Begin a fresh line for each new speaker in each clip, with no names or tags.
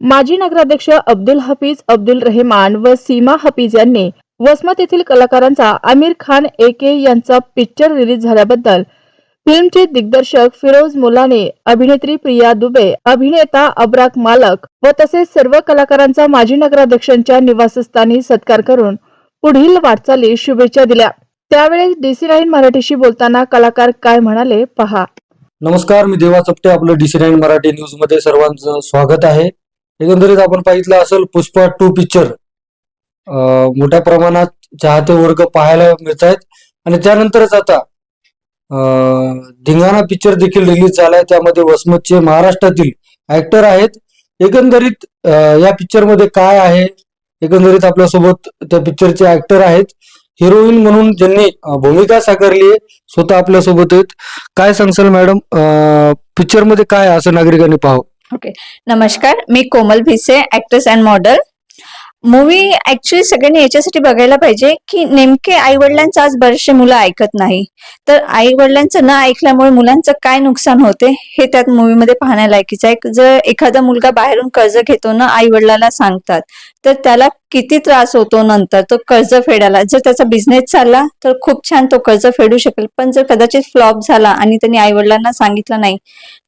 माजी नगराध्यक्ष अब्दुल हफीज अब्दुल रेहमान व सीमा हफीज यांनी वसमत येथील कलाकारांचा आमिर खान ए के यांचा पिक्चर रिलीज झाल्याबद्दल फिल्मचे दिग्दर्शक फिरोज मुलाने अभिनेत्री प्रिया दुबे अभिनेता अब्राक मालक व तसेच सर्व कलाकारांचा माजी नगराध्यक्षांच्या निवासस्थानी सत्कार करून पुढील वाटचाली शुभेच्छा दिल्या. त्यावेळेस डीसी नाईन मराठीशी बोलताना कलाकार काय म्हणाले पहा.
नमस्कार मी देवा चपटे आपलं डीसी नाईन मराठी न्यूजमध्ये सर्वांचं स्वागत आहे. एकंदरीत आपण पाहितलं असेल पुष्पा टू पिक्चर मोठ्या प्रमाणात चाहते वर्ग पाहायला मिळत आहेत आणि त्यानंतरच आता धिंगाणा पिक्चर देखील रिलीज झालाय. त्यामध्ये वसमतचे महाराष्ट्रातील ऍक्टर आहेत. एकंदरीत या पिक्चरमध्ये काय आहे? एकंदरीत आपल्यासोबत त्या पिक्चरचे ऍक्टर आहेत. हिरोईन म्हणून ज्यांनी भूमिका साकारली आहे स्वतः आपल्यासोबत आहेत. काय सांगसाल मॅडम पिक्चरमध्ये काय आहे असं नागरिकांनी पाहावं?
ओके नमस्कार मी Komal Bhise actress and model movie actually सगळ्यांनी याच्यासाठी बघायला पाहिजे की नेमके आई वडिलांचं आज बरेचसे मुलं ऐकत नाही. तर आई वडिलांचं न ऐकल्यामुळे मुलांचं काय नुकसान होते हे त्यात मूवीमध्ये पाहण्यालायकीचं आहे. जर एखादा मुलगा बाहेरून कर्ज घेतो ना आई वडिलाला सांगतात तर त्याला किती त्रास होतो नंतर तो कर्ज फेडायला. जर त्याचा बिझनेस चालला तर खूप छान तो कर्ज फेडू शकेल. पण जर कदाचित फ्लॉप झाला आणि त्यांनी आई वडिलांना सांगितलं नाही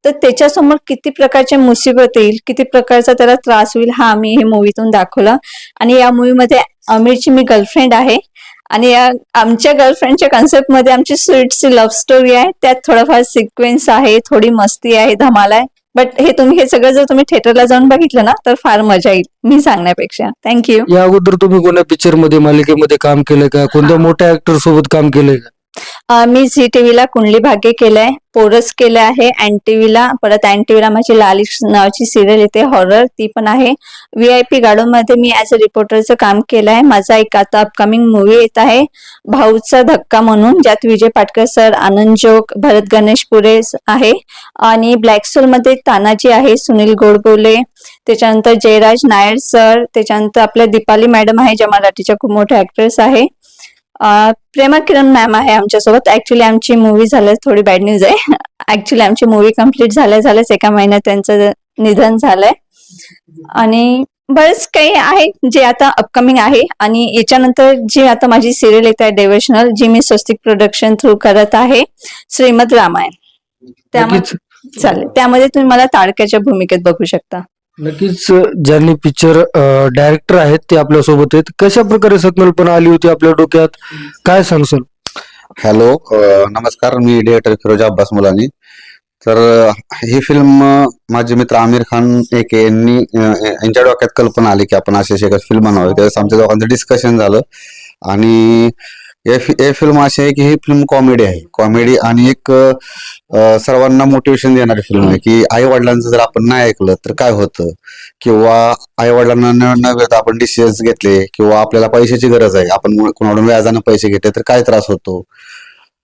तर त्याच्यासमोर किती प्रकारचे मुसीबत येईल किती प्रकारचा त्याला त्रास होईल हा आम्ही हे मूवीतून दाखवला. आणि या मूवीमध्ये आमिरची मी गर्लफ्रेंड आहे. आणि या आमच्या गर्लफ्रेंडच्या कन्सेप्टमध्ये आमची स्वीटची लव्ह स्टोरी आहे. त्यात थोडाफार सिक्वेन्स आहे थोडी मस्ती आहे धमाल आहे. बट हे तुम्ही हे सगळं जर तुम्ही थिएटरला जाऊन बघितलं ना तर फार मजा येईल मी सांगण्यापेक्षा. थँक्यू
या अगोदर तुम्ही कोणत्या पिक्चरमध्ये मालिकेमध्ये काम केलंय का? कोणत्या मोठ्या ऍक्टर सोबत काम केलंय का?
मी झी टीव्हीला कुंडली भाग्य केलंय पोरस केलं आहे अँड टीव्हीला परत अँड टीव्हीला माझी लालिश नावाची सिरियल येते हॉरर ती पण आहे. व्ही आय पी गार्डनमध्ये मी ऍज अ रिपोर्टरचं काम केलं आहे माझा एक आता अपकमिंग मूवी येत आहे भाऊचा धक्का म्हणून ज्यात विजय पाटकर सर आनंद जोग भरत गणेश पुरे आहे आणि ब्लॅक सोलमध्ये तानाजी आहे सुनील गोडबोले त्याच्यानंतर जयराज नायर सर त्याच्यानंतर आपल्या दीपाली मॅडम आहे ज्या मराठीच्या खूप मोठ्या ऍक्ट्रेस आहे. प्रेमा किरण मॅम आहे आमच्यासोबत. ऍक्च्युली आमची मूवी झाल्यास थोडी बॅड न्यूज आहे. ऍक्च्युली आमची मूवी कंप्लीट झाल्या झाल्याच एका महिन्यात त्यांचं निधन झालंय. आणि बरेच काही आहे जे आता अपकमिंग आहे. आणि याच्यानंतर जी आता माझी सिरियल येत आहे डेव्हेशनल जी मी स्वस्तिक प्रोडक्शन थ्रू करत आहे श्रीमद रामायण. त्यामध्ये चालेल. त्यामध्ये तुम्ही मला ताडक्याच्या भूमिकेत बघू शकता.
नक्कीच ज्यांनी पिक्चर डायरेक्टर आहेत ते आपल्यासोबत आहेत. कशा प्रकारे संकल्पना आली होती आपल्या डोक्यात? काय सांगसाल
हॅलो नमस्कार मी डिरेक्टर फिरोज अब्बास मुलानी. तर ही फिल्म माझे मित्र आमिर खान एक यांनी यांच्या डोक्यात कल्पना आली की आपण अशी अशी एक फिल्म बनवावी. त्यावेळेस आमच्या दोघांचं डिस्कशन झालं. आणि या फि- फिल्म अशी आहे की ही फिल्म कॉमेडी आहे. कॉमेडी आणि एक सर्वांना मोटिवेशन देणारी फिल्म आहे की आई वडिलांचं जर आपण नाही ऐकलं तर काय होतं? किंवा आई वडिलांना न आपण डिसिजन्स घेतले किंवा आपल्याला पैशाची गरज आहे आपण कोणाकडून व्याजानं पैसे घेतले तर काय त्रास होतो?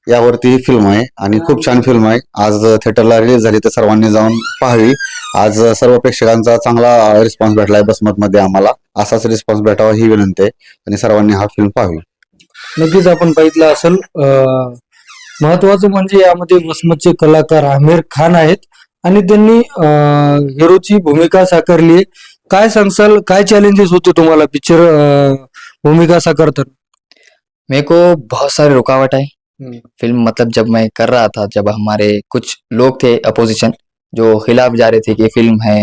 यावरती ही फिल्म आहे आणि खूप छान फिल्म आहे. आज थिएटरला रिलीज झाली तर सर्वांनी जाऊन पाहावी. आज सर्व प्रेक्षकांचा चांगला रिस्पॉन्स भेटलाय आहे बसमतमध्ये आम्हाला. असाच रिस्पॉन्स भेटावा ही विनंती आहे आणि सर्वांनी हा फिल्म पाहावी.
नक्कीच आपण पाहितलं असेल अं, महत्वाचं म्हणजे यामध्ये वसमतचे कलाकार आमिर खान आहेत आणि त्यांनी हिरोची भूमिका साकारली आहे. काय सांगसाल काय चॅलेंजेस होते तुम्हाला पिक्चर भूमिका साकारताना?
मेरे को बहुत सारे रुकावट आई।
हम्म।
फिल्म मतलब जब मैं कर रहा था जब हमारे कुछ लोग थे अपोजिशन जो खिलाफ जा रहे थे कि फिल्म है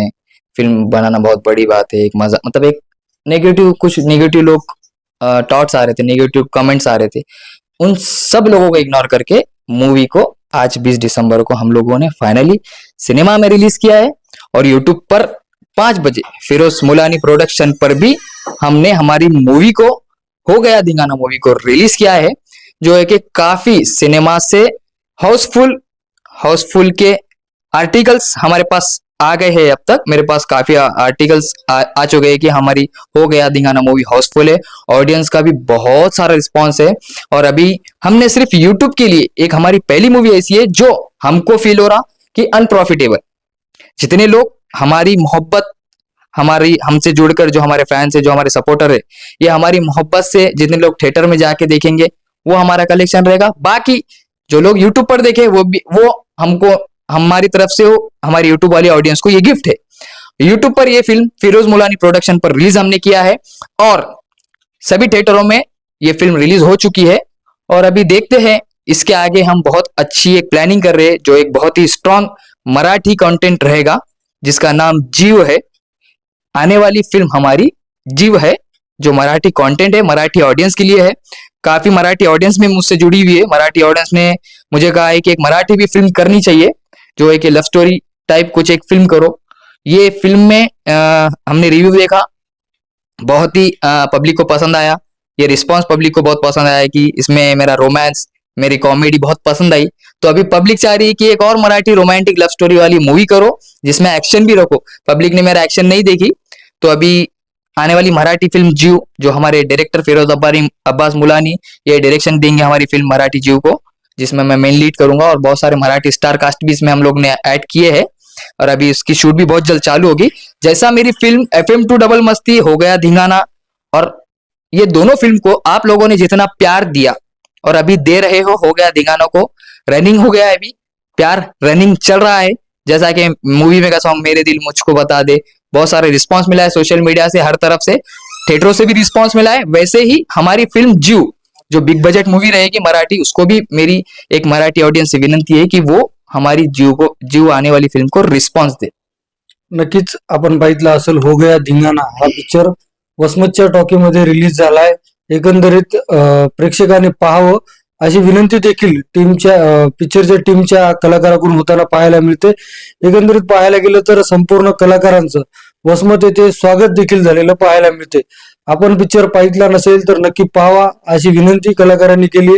फिल्म बनाना बहुत बड़ी बात है एक मजा मतलब एक नेगेटिव कुछ नेगेटिव लोग टॉट्स आ रहे थे नेगेटिव कमेंट्स आ रहे थे। उन सब लोगों को इग्नोर करके मूवी को आज 20 दिसंबर को हम लोगों ने फाइनली सिनेमा में रिलीज़ किया है और यूट्यूब पर पाँच बजे फिरोज मुलानी प्रोडक्शन पर भी हमने हमारी मूवी को, हो गया धिंगाना मूवी को रिलीज़ किया है, जो है कि काफ़ी सिनेमा से हाउसफुल हाउसफुल के आर्टिकल्स हमारे पास आ गए हैं अब तक। मेरे पास काफ़ी आर्टिकल्स आ, आ चुके हैं कि हमारी हो गया धिंगाना मूवी हाउसफुल है। ऑडियंस का भी बहुत सारा रिस्पांस है। और अभी हमने सिर्फ़ यूट्यूब के लिए एक हमारी पहली मूवी ऐसी है जो हमको फील हो रहा कि अनप्रॉफिटेबल जितने लोग हमारी मोहब्बत हमारी हमसे जुड़कर जो हमारे फैंस है जो हमारे सपोर्टर है ये हमारी मोहब्बत से जितने लोग थिएटर में जाके देखेंगे वो हमारा कलेक्शन रहेगा। बाकी जो लोग यूट्यूब पर देखे वो भी वो हमको हमारी तरफ़ से हो, हमारी यूट्यूब वाली ऑडियंस को ये गिफ्ट है। यूट्यूब पर ये फ़िल्म फिरोज मुलानी प्रोडक्शन पर रिलीज़ हमने किया है और सभी थिएटरों में ये फ़िल्म रिलीज़ हो चुकी है और अभी देखते हैं, इसके आगे हम बहुत अच्छी एक प्लानिंग कर रहे हैं, जो एक बहुत ही स्ट्रांग मराठी कंटेंट रहेगा, जिसका नाम जीव है। आने वाली फ़िल्म हमारी जीव है, जो मराठी कंटेंट है, मराठी ऑडियंस के लिए है। काफ़ी मराठी ऑडियंस में मुझसे जुड़ी हुई है। मराठी ऑडियंस ने मुझे कहा है कि एक मराठी भी फ़िल्म करनी चाहिए जो एक लव स्टोरी टाइप कुछ एक फ़िल्म करो। ये फ़िल्म में अ, हमने रिव्यू देखा। बहुत ही पब्लिक को पसंद आया। ये रिस्पांस पब्लिक को बहुत पसंद आया कि इसमें मेरा रोमांस मेरी कॉमेडी बहुत पसंद आई। तो अभी पब्लिक चाह रही है कि एक और मराठी रोमांटिक लव स्टोरी वाली मूवी करो जिसमें एक्शन भी रखो। पब्लिक ने मेरा एक्शन नहीं देखी। तो अभी आने वाली मराठी फ़िल्म जीव, जो हमारे डायरेक्टर फिरोज अब्बारी, अब्बास मुलानी, ये डायरेक्शन देंगे हमारी फ़िल्म मराठी जीव को, जिसमें मैं मेन लीड करूँगा और बहुत सारे मराठी स्टार कास्ट भी इसमें हम लोग ने ऐड किए हैं। और अभी इसकी शूट भी बहुत जल्द चालू होगी। जैसा मेरी film F M two double Masti, हो गया धिंगाना। और ये दोनों फ़िल्म को आप लोगों ने जितना प्यार दिया, और अभी दे रहे हो हो गया धिंगाना को। रनिंग हो गया है अभी। प्यार रनिंग चल रहा है। जैसा कि मूवी में का सॉन्ग मेरे दिल मुझको बता दे। बहुत सारे रिस्पॉन्स मिला है सोशल मीडिया से हर तरफ से। थिएटरों से भी रिस्पॉन्स मिला है। वैसे ही हमारी फिल्म जीव जो बिग बजट मूवी रहेगी मराठी उसको भी मेरी एक मराठी ऑडियंस से विनंती है कि वो हमारी जीव को जीव आने वाली फिल्म को रिस्पॉन्स दे।
नक्कीच आपण बघितलं असेल हो गया धिंगाणा हा पिक्चर वसमतच्या टॉकीमध्ये रिलीज झालाय. एकंदरीत प्रेक्षकाने पाहावं. अशी विनंती देखील टीमच्या पिक्चरच्या टीमच्या कलाकाराकडून होताना पाहायला मिळते. एकंदरीत पाहायला गेलं तर संपूर्ण कलाकारांचं वसमत येथे स्वागत देखील झालेलं पाहायला मिळते. आपण पिक्चर पाहितला नसेल तर नक्की पाहावा अशी विनंती कलाकारांनी केली